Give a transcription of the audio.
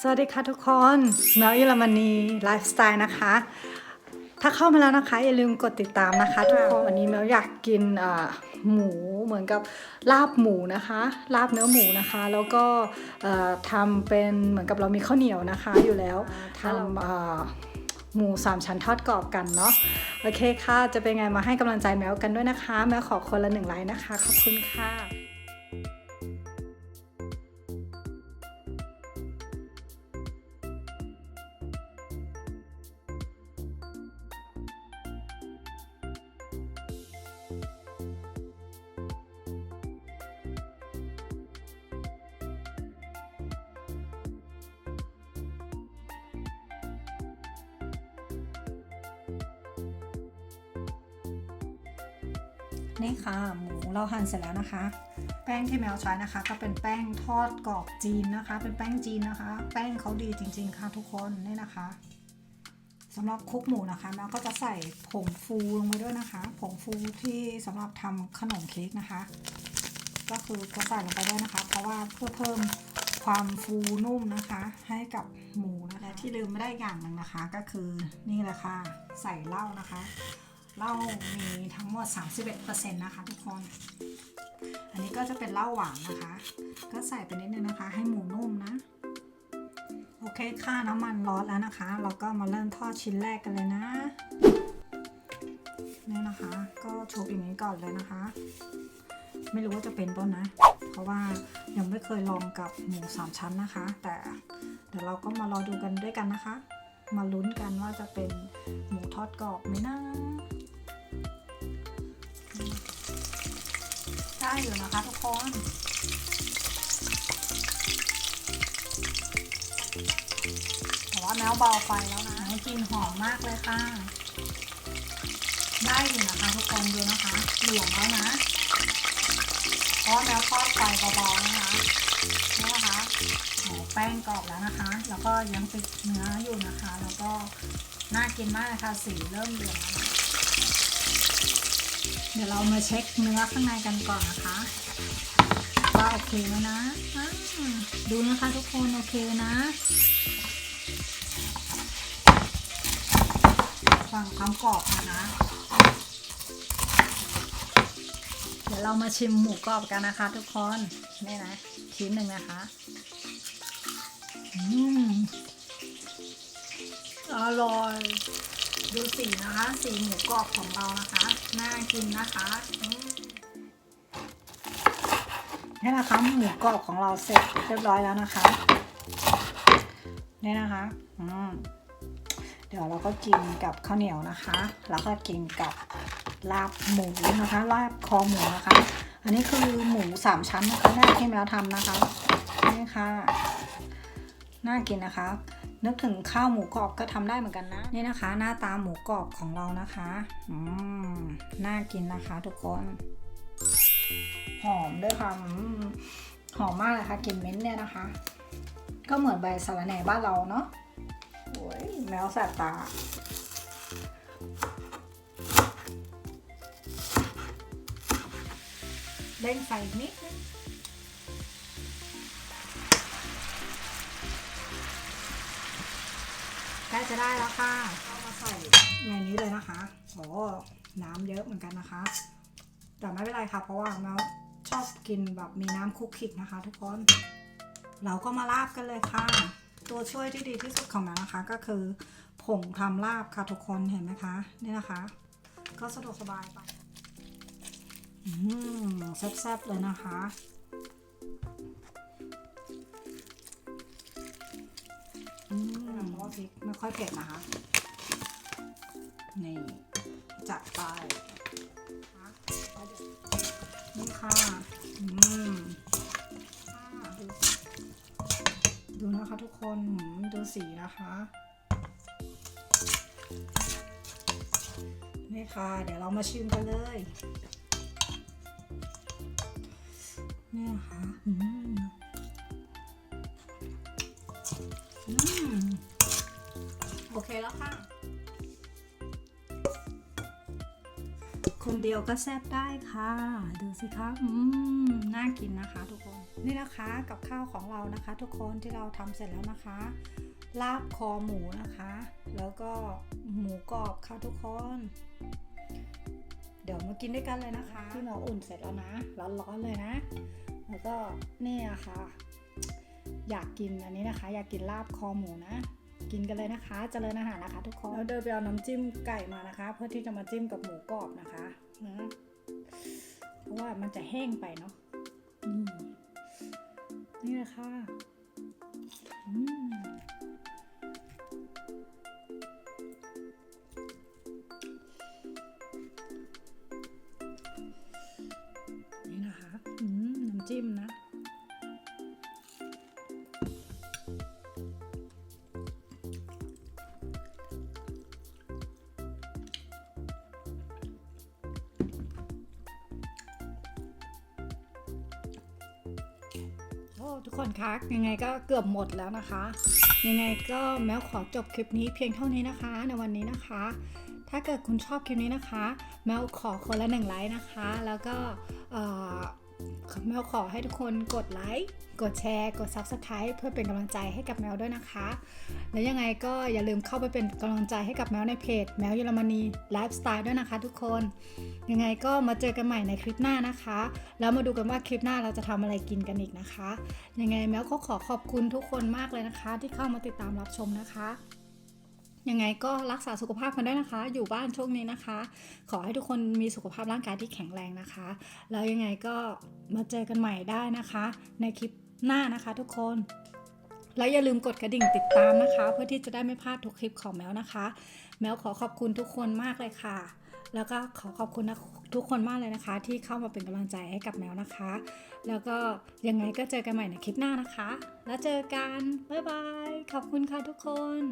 สวัสดีค่ะทุกคนแมวเยอรมนีไลฟ์สไตล์นะคะ ถ้าเข้ามาแล้วนะคะ อย่าลืมกดติดตามนะคะ ทุกคนวันนี้แมวอยากกินเอ่อหมูเหมือนกับลาบหมูนะคะ ลาบเนื้อหมูนะคะ แล้วก็เอ่อทำเป็นเหมือนกับเรามีข้าวเหนียวนะคะอยู่แล้วทำเอ่อหมูสามชั้นทอดกรอบกันเนาะโอเคค่ะ จะเป็นไงมาให้กำลังใจแมวกันด้วยนะคะ แมวขอคนละหนึ่งไลค์นะคะ ขอบคุณค่ะ นี่ค่ะ หมูเราหั่นเสร็จแล้วนะคะ แป้งที่แมวใช้นะคะ ก็เป็นแป้งทอดกรอบจีนนะคะ เป็นแป้งจีนนะคะ แป้งเขาดีจริง ๆ ค่ะทุกคนนี่นะคะสำหรับคลุกหมูนะคะแมวก็จะใส่ผงฟูลงไปด้วยนะคะ ผงฟูที่สำหรับทำขนมเค้กนะคะ ก็คือก็ใส่ลงไปด้วยนะคะ เพราะว่าเพื่อเพิ่มความฟูนุ่มนะคะ ให้กับหมูนะคะที่ลืมไม่ได้อย่างหนึ่งนะคะ ก็คือนี่แหละค่ะ ใส่เหล้านะคะ เหล้ามีทั้งหมด 31%นะคะทุกคน อันนี้ก็จะเป็นเหล้าหวานนะคะ ก็ใส่ไปนิดนึงนะคะ ให้หมูนุ่มนะ โอเคค่ะน้ำมันร้อนแล้วนะคะ เราก็มาเริ่มทอดชิ้นแรกกันเลยนะนี่นะคะ ก็ชุบอย่างนี้ก่อนเลยนะคะ ไม่รู้ว่าจะเป็นต้นนะ เพราะว่ายังไม่เคยลองกับหมูสามชั้นนะคะ แต่เดี๋ยวเราก็มารอดูกันด้วยกันนะคะ มาลุ้นกันว่าจะเป็นหมูทอดกรอบไหมนะ ได้อยู่นะคะทุกคนแต่ว่าแมวเบาไฟแล้วนะกลินหอมมากเลยค่ะ ได้อยู่นะคะทุกคนดูนะคะเหลืองแล้วนะเพราะว่าแมวทอดไฟเบาๆนะคะนี่นะคะโอ้แป้งกรอบแล้วนะคะ แล้วก็ยังติดเนื้ออยู่นะคะ แล้วก็น่ากินมากเลยค่ะสีเริ่มเหลืองแล้วนะ เดี๋ยวเรามาเช็คเนื้อข้างในกันก่อนนะคะว่าโอเคไหมนะดูนะคะทุกคนโอเคนะฟังความกรอบนะคะเดี๋ยวเรามาชิมหมูกรอบกันนะคะ ทุกคนนี่นะชิ้นหนึ่งนะคะอืมอร่อย ดูสีนะคะ สีหมูกรอบของเรานะคะ น่ากินนะคะนี่นะคะหมูกรอบของเราเสร็จเรียบร้อยแล้วนะคะนี่นะคะอืมเดี๋ยวเราก็กินกับข้าวเหนียวนะคะ แล้วก็กินกับลาบหมูนะคะลาบคอหมูนะคะ อันนี้คือหมูสามชั้นนะคะแรกที่แมวทำนะคะนี่ค่ะน่ากินนะคะ นึกถึงข้าวหมูกรอบก็ทำได้เหมือนกันนะ นี่นะคะ หน้าตาหมูกรอบของเรานะคะอืมน่ากินนะคะ ทุกคน หอมด้วยค่ะอืมหอมมากเลยค่ะกลิ่นเม้นท์เนี่ยนะคะ ก็เหมือนใบสะระแหน่บ้านเราเนาะโอ้ยแมวแสบตาเล่นไฟนิดนึง ใกล้จะได้แล้วค่ะเอามาใส่ในนี้เลยนะคะโอ้น้ำเยอะเหมือนกันนะคะ แต่ไม่เป็นไรค่ะ เพราะว่าแมวชอบกินแบบมีน้ำคุกคิกนะคะ ทุกคน เราก็มาลาบกันเลยค่ะ ตัวช่วยที่ดีที่สุดของแมวนะคะ ก็คือผงทำลาบค่ะทุกคนเห็นไหมคะนี่นะคะ ก็สะดวกสบายไปอืมแซ่บๆเลยนะคะ พริกไม่ค่อยเผ็ดนะคะ นี่จัดไปนี่ค่ะอืมดูนะคะทุกคนดูสีนะคะนี่ค่ะ เดี๋ยวเรามาชิมกันเลยนี่นะคะอืม เคแล้วค่ะ คนเดียวก็แซ่บได้ค่ะ ดูสิคะอืมน่ากินนะคะ ทุกคน นี่นะคะกับข้าวของเรานะคะ ทุกคนที่เราทำเสร็จแล้วนะคะ ลาบคอหมูนะคะ แล้วก็หมูกรอบค่ะทุกคน เดี๋ยวมากินด้วยกันเลยนะคะ ที่หมออุ่นเสร็จแล้วนะร้อนๆเลยนะ แล้วก็เนี่ยค่ะ อยากกินอันนี้นะคะ อยากกินลาบคอหมูนะ กินกันเลยนะคะเจริญอาหารนะคะทุกคนแล้วเดินไปเอาน้ำจิ้มไก่มานะคะ เพื่อที่จะมาจิ้มกับหมูกรอบนะคะนะเพราะว่ามันจะแห้งไปเนาะนี่นี่เลยค่ะ ทุกคนคะยังไงก็เกือบหมดแล้วนะคะ ยังไงก็แมวขอจบคลิปนี้เพียงเท่านี้นะคะ ในวันนี้นะคะ ถ้าเกิดคุณชอบคลิปนี้นะคะ แมวขอคนละหนึ่งไลค์นะคะ แล้วก็แมวขอให้ทุกคนกดไลค์ กดแชร์ กด Subscribe เพื่อเป็นกำลังใจให้กับแมวด้วยนะคะ และยังไงก็อย่าลืมเข้าไปเป็นกำลังใจให้กับแมวในเพจ แมวเยอรมนีไลฟ์สไตล์ด้วยนะคะทุกคน ยังไงก็มาเจอกันใหม่ในคลิปหน้านะคะ แล้วมาดูกันว่าคลิปหน้าเราจะทำอะไรกินกันอีกนะคะ ยังไงแมวก็ขอขอบคุณทุกคนมากเลยนะคะ ที่เข้ามาติดตามรับชมนะคะ ยังไงก็รักษาสุขภาพกันด้วยนะคะ อยู่บ้านช่วงนี้นะคะ ขอให้ทุกคนมีสุขภาพร่างกายที่แข็งแรงนะคะ แล้วยังไงก็มาเจอกันใหม่ได้นะคะ ในคลิปหน้านะคะ ทุกคนแล้วอย่าลืมกดกระดิ่งติดตามนะคะ เพื่อที่จะได้ไม่พลาดทุกคลิปของแมวนะคะ แมวขอขอบคุณทุกคนมากเลยค่ะ แล้วก็ขอขอบคุณนะทุกคนมากเลยนะคะ ที่เข้ามาเป็นกำลังใจให้กับแมวนะคะ แล้วก็ยังไงก็เจอกันใหม่ในคลิปหน้านะคะ แล้วเจอกัน บ๊ายบาย ขอบคุณค่ะทุกคน